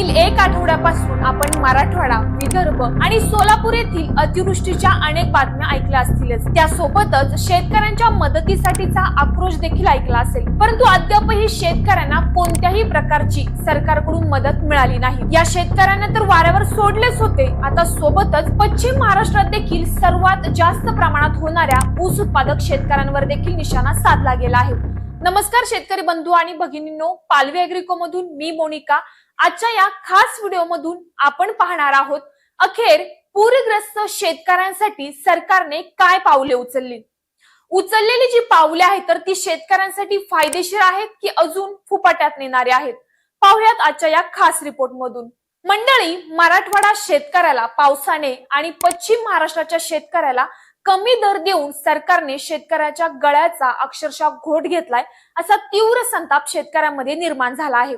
मागील एक आठवड्यापासून आपण मराठवाडा विदर्भ आणि सोलापूर येथील अतिवृष्टीच्या अनेक बातम्या ऐकल्या असतीलच. त्यासोबतच शेतकऱ्यांच्या मदतीसाठीचा आक्रोश देखील ऐकला असेल. परंतु अद्यापही शेतकऱ्यांना कोणत्याही प्रकारची सरकारकडून मदत मिळाली नाही. या शेतकऱ्यांना तर वाऱ्यावर सोडलेच होते. आता सोबतच पश्चिम महाराष्ट्रात देखील सर्वात जास्त प्रमाणात होणाऱ्या ऊस उत्पादक शेतकऱ्यांवर देखील निशाणा साधला गेला आहे. नमस्कार शेतकरी बंधू आणि भगिनींनो. पालवी अॅग्रिको मधून मी मोनिका. आजच्या या खास व्हिडिओ मधून आपण पाहणार आहोत अखेर पूरग्रस्त शेतकऱ्यांसाठी सरकारने काय पावले उचलली? उचललेली जी पावले आहेत तर ती शेतकऱ्यांसाठी फायदेशीर आहेत की अजून फुपाट्यात नेणारे आहेत? पाहुयात आजच्या या खास रिपोर्ट मधून. मंडळी मराठवाडा शेतकऱ्याला पावसाने आणि पश्चिम महाराष्ट्राच्या शेतकऱ्याला कमी दर देऊन सरकारने शेतकऱ्याच्या गळ्याचा अक्षरशः घोट घेतलाय असा तीव्र संताप शेतकऱ्यांमध्ये निर्माण झाला आहे.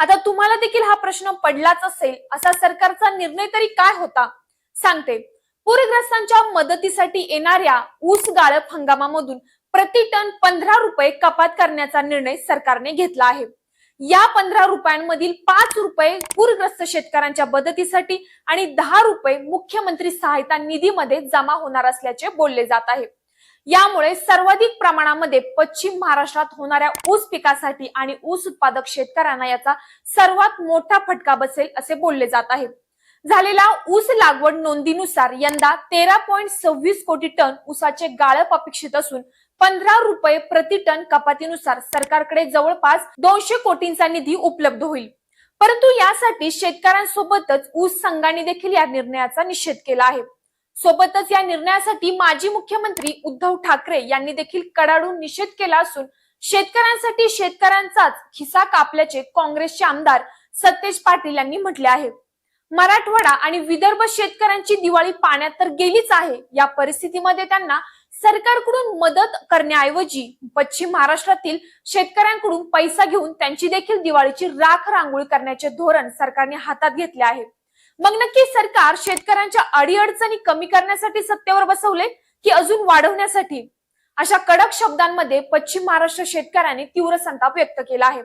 आता तुम्हाला देखील हा प्रश्न पडलाच असेल असा सरकारचा निर्णय तरी काय होता? सांगते. पूरग्रस्तांच्या मदतीसाठी येणाऱ्या ऊस गाळप हंगामामधून प्रति टन पंधरा रुपये कपात करण्याचा निर्णय सरकारने घेतला आहे. या पंधरा रुपयांमधील पाच रुपये पूरग्रस्त शेतकऱ्यांच्या मदतीसाठी आणि दहा रुपये मुख्यमंत्री सहायता निधीमध्ये जमा होणार असल्याचे बोलले जात आहे. यामुळे सर्वाधिक प्रमाणामध्ये पश्चिम महाराष्ट्रात होणाऱ्या ऊस पिकासाठी आणि ऊस उत्पादक शेतकऱ्यांना याचा सर्वात मोठा फटका बसेल असे बोलले जात आहे. झालेला ऊस लागवड नोंदीनुसार यंदा तेरा पॉईंट सव्वीस कोटी टन ऊसाचे गाळप अपेक्षित असून पंधरा रुपये प्रति टन कपातीनुसार सरकारकडे जवळपास दोनशे कोटींचा निधी उपलब्ध होईल. परंतु यासाठी शेतकऱ्यांसोबतच ऊस संघाने देखील या निर्णयाचा निषेध केला आहे. सोबतच या निर्णयासाठी माजी मुख्यमंत्री उद्धव ठाकरे यांनी देखील कडाडून निषेध केला असून शेतकऱ्यांसाठी शेतकऱ्यांचाच खिसा कापल्याचे काँग्रेसचे आमदार सतेज पाटील यांनी म्हटले आहे. मराठवाडा आणि विदर्भ शेतकऱ्यांची दिवाळी पाण्यात तर गेलीच आहे. या परिस्थितीमध्ये त्यांना सरकारकडून मदत करण्याऐवजी पश्चिम महाराष्ट्रातील शेतकऱ्यांकडून पैसा घेऊन त्यांची देखील दिवाळीची राख रांगोळी करण्याचे धोरण सरकारने हातात घेतले आहे. मग नक्की सरकार शेतकऱ्यांच्या अडीअडचणी कमी करण्यासाठी सत्तेवर बसवले की अजून वाढवण्यासाठी? अशा कडक शब्दांमध्ये पश्चिम महाराष्ट्र शेतकऱ्यांनी तीव्र संताप व्यक्त केला आहे.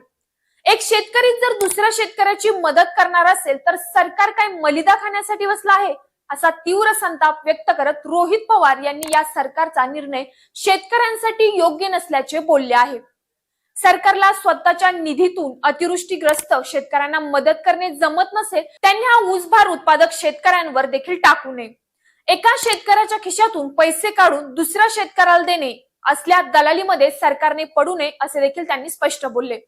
एक शेतकरी जर दुसऱ्या शेतकऱ्याची मदत करणार असेल तर सरकार काय मलिदा खाण्यासाठी बसला आहे? असा तीव्र संताप व्यक्त करत रोहित पवार यांनी या सरकारचा निर्णय शेतकऱ्यांसाठी योग्य नसल्याचे बोलले आहे. सरकारला स्वतःच्या निधीतून अतिवृष्टीग्रस्त शेतकऱ्यांना मदत करणे जमत नसेल त्यांनी हा ऊसभार उत्पादक शेतकऱ्यांवर देखील टाकू नये. एका शेतकऱ्याच्या खिशातून पैसे काढून दुसऱ्या शेतकऱ्याला देणे असल्या दलालीमध्ये सरकारने पडू नये असे देखील त्यांनी स्पष्ट बोलले.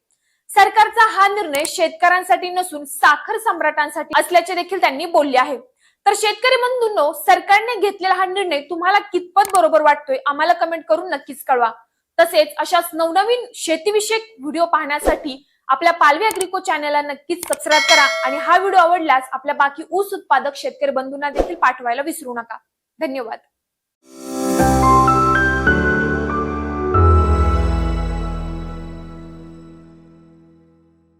सरकारचा हा निर्णय शेतकऱ्यांसाठी नसून साखर सम्राटांसाठी असल्याचे देखील त्यांनी बोलले आहे. तर शेतकरी बंधूंनो सरकारने घेतलेला हा निर्णय तुम्हाला कितपत बरोबर वाटतोय आम्हाला कमेंट करून नक्कीच कळवा. तसेच अशाच नवनवीन शेतीविषयक व्हिडिओ पाहण्यासाठी आपल्या पालवी अग्रिको चॅनलला नक्कीच सबस्क्राईब करा आणि हा व्हिडिओ आवडल्यास आपल्या बाकी ऊस उत्पादक शेतकरी बंधूंना देखील पाठवायला विसरू नका. धन्यवाद.